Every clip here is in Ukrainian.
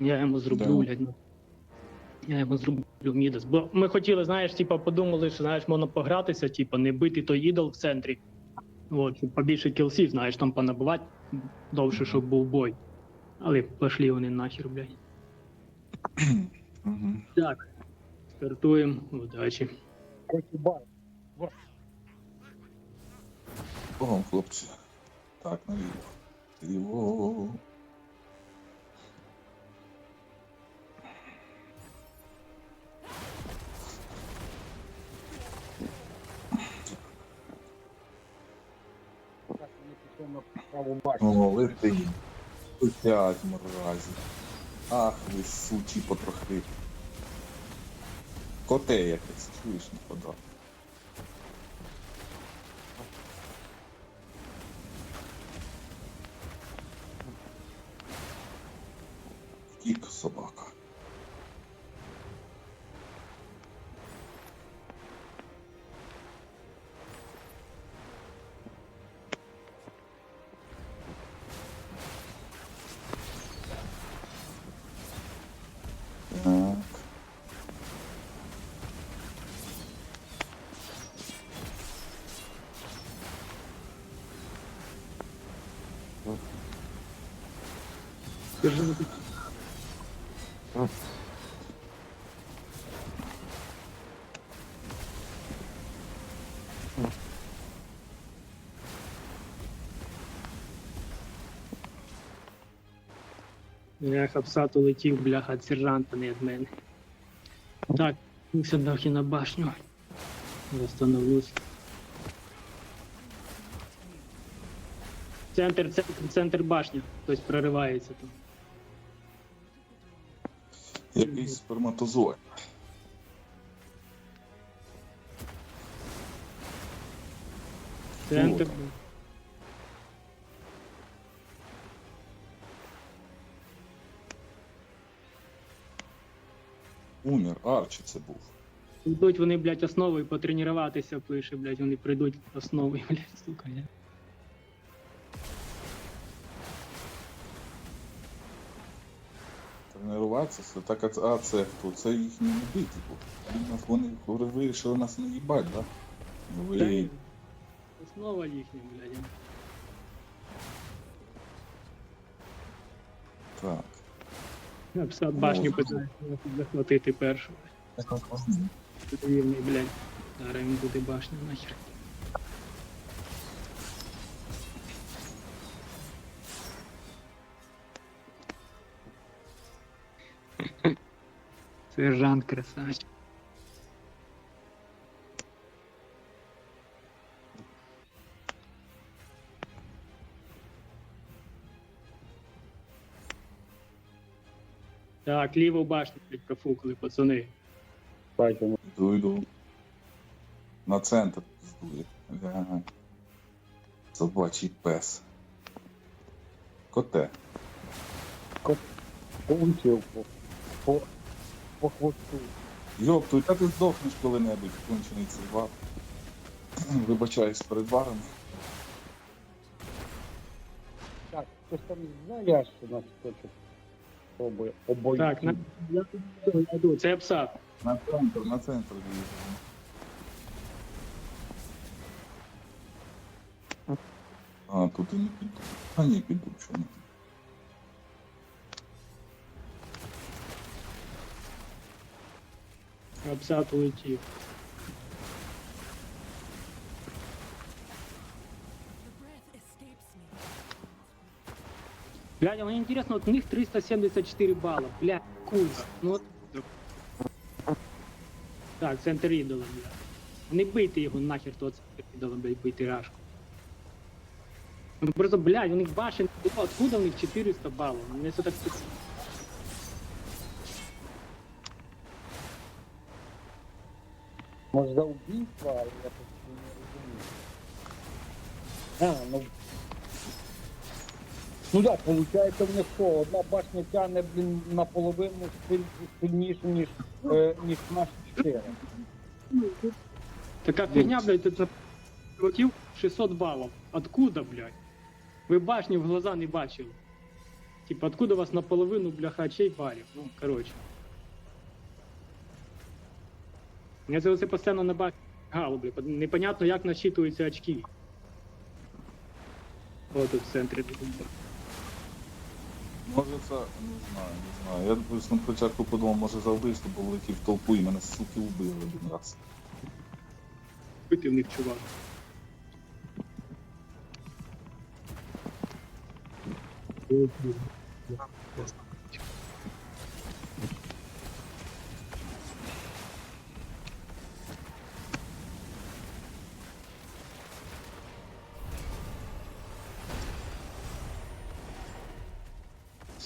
Я йому зроблю, Да. блядь. ну. Я йому зроблю Мідас. Бо ми хотіли, знаєш, типа, подумали, що знаєш, можна погратися, типа, не бити той ідол в центрі. От, щоб побільше кілсів, знаєш, там понабивати довше, щоб був бой. Але пошли вони нахер, блядь. Так. Стартуємо. Удачі. О, хлопці. Так, наліво. Ліво. Праву башню. О, лети. Летять, мразі. Ах, ви сучі потрохи. Коте якесь, чуєш, не подав. Втік собака. Скажи, Я хапсату летів, бляха, сержанта, не від мене. Так, сюди на башню. Восстановлюсь. Центр, центр, центр башні. Хтось проривається там. Якийсь сперматозоїд. Центр. Умер, Арчі це був. Йдуть вони, блядь, основою потренуватися, пише, блядь, вони прийдуть основою, блядь, сука. Я. Це так, а а це хто? Це їхні люди, типу. Вони, вирішили нас не їбать, да? Ну ви Основа їхня, блядь. так. Я б сад башню Ну, питаю, захватити першу. Вірний, блядь. Зараз їм буде башня нахер. Сержант красавчик. Так, ліву башню, блядь, профукали, пацани. Бачимо. Йду, йду. На центр здує. Ага. Собачий пес. Коте. Получив по, по, хвосту. Йоптуй, та ти здохнеш коли-небудь, кончений цей. Вибачаюсь перед варом. Так, хтось там знає, що нас хоче пробує обоє. Так, на... я тут йду, я. Це пса. На центр, на центр їздимо. А, тут і не піду. А ні, піду, що не піду. А пса полетів. Блядь, а мені інтересно, от у них 374 бала. Бля, курва. Ну от. Так, центр ідола, бля. Не бийте його нахер, того центр ідола, блядь, бийте рашку. Ну просто, блядь, у них башен, откуда у них 400 балів? Мені це так Може за убійство, але я просто не розумію. А, ну. Ну так, да, виходить, в них що, одна башня тягне, блін, наполовину силь, сильніше, ніж, е, ніж наші чотири. Така фигня, блядь, на чуваків 600 балів. Откуда, блядь? Ви башні в глаза не бачили. Типа, откуда у вас наполовину, бляха, очей барів? Ну, коротше. Я це оце постійно на бак галу, бля. Непонятно, як насчитуються очки. О, тут в центрі. Може це, не знаю, не знаю. Я десь на початку подумав, може за вбивство, бо влетів в толпу і мене суки вбили один раз. Пити в них чувак.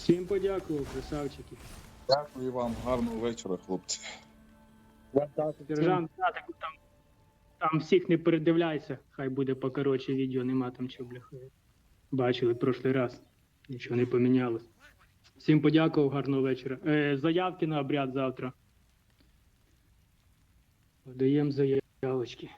Всім подякував, красавчики. Дякую вам, гарного вечора, хлопці. Так там, там всіх не передивляйся, хай буде покоротше відео, нема там чого, бляха. Бачили прошлий раз. Нічого не помінялось. Всім подякував, гарного вечора. Е, заявки на обряд завтра. Подаємо заявочки.